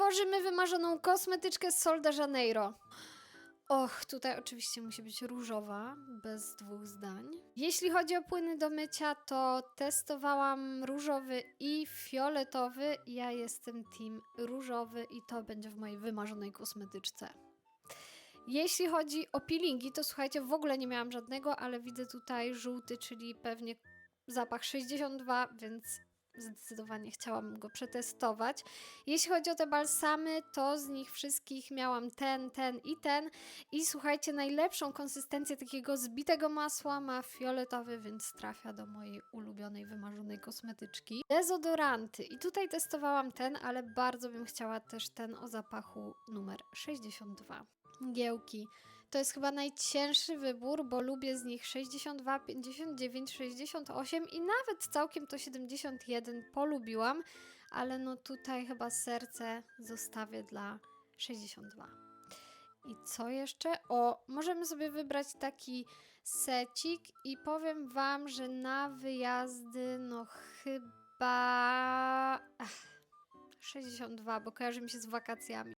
tworzymy wymarzoną kosmetyczkę z Sol de Janeiro. Och, tutaj oczywiście musi być różowa, bez dwóch zdań. Jeśli chodzi o płyny do mycia, to testowałam różowy i fioletowy. Ja jestem team różowy i to będzie w mojej wymarzonej kosmetyczce. Jeśli chodzi o peelingi, to słuchajcie, w ogóle nie miałam żadnego, ale widzę tutaj żółty, czyli pewnie zapach 62, więc zdecydowanie chciałam go przetestować. Jeśli chodzi o te balsamy, to z nich wszystkich miałam ten, ten i ten. I słuchajcie, najlepszą konsystencję takiego zbitego masła ma fioletowy, więc trafia do mojej ulubionej, wymarzonej kosmetyczki. Dezodoranty. I tutaj testowałam ten, ale bardzo bym chciała też ten o zapachu numer 62. Mgiełki. To jest chyba najcięższy wybór, bo lubię z nich 62, 59, 68 i nawet całkiem to 71 polubiłam, ale no tutaj chyba serce zostawię dla 62. I co jeszcze? O, możemy sobie wybrać taki secik i powiem Wam, że na wyjazdy no chyba... Ach, 62, bo kojarzy mi się z wakacjami.